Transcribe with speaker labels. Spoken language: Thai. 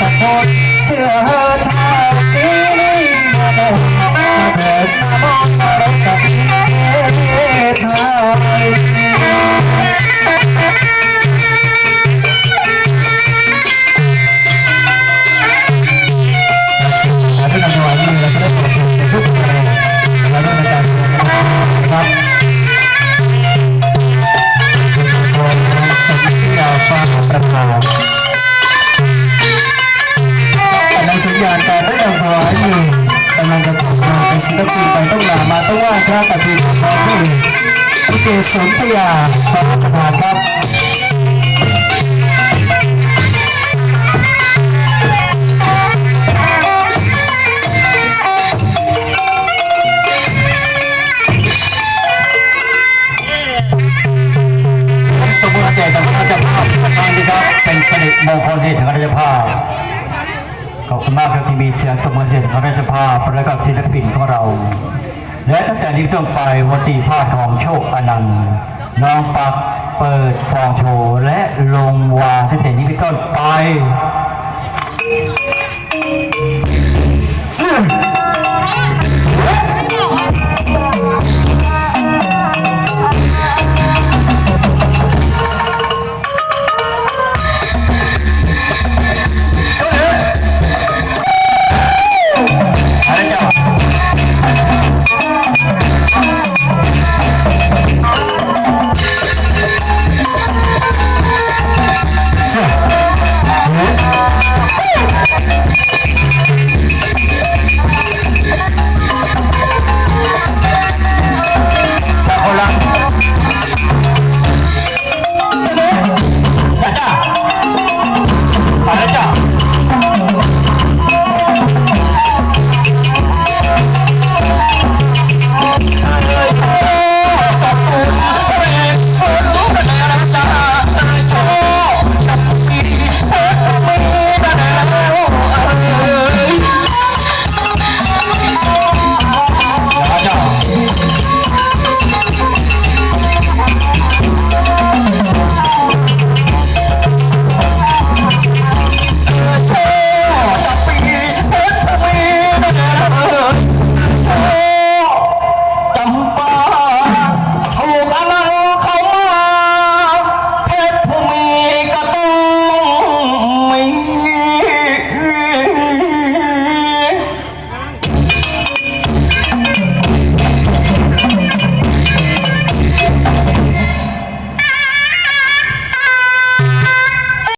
Speaker 1: สักคนเชื่อาต้องว่าพระกับทีมของผู้ลิเกสนธยาฟ้าประธานครับ
Speaker 2: สมบูรณ์แก่กับพระเจ้าภาพประธานดีครับเป็นผลิตมงคลที่ถึงระเจ้าภาพขอบคุณมากครับที่มีเสียงตบมือเสียงพระราชภาพและกับศิลปินของเรา และตั้งแต่นี้ต้นไปวันที่พาทองโชคอนันต์น้องปักเปิดฟองโชว์และลงวางตั้งแต่นี้เป็นต้นไป
Speaker 1: ซึ่ง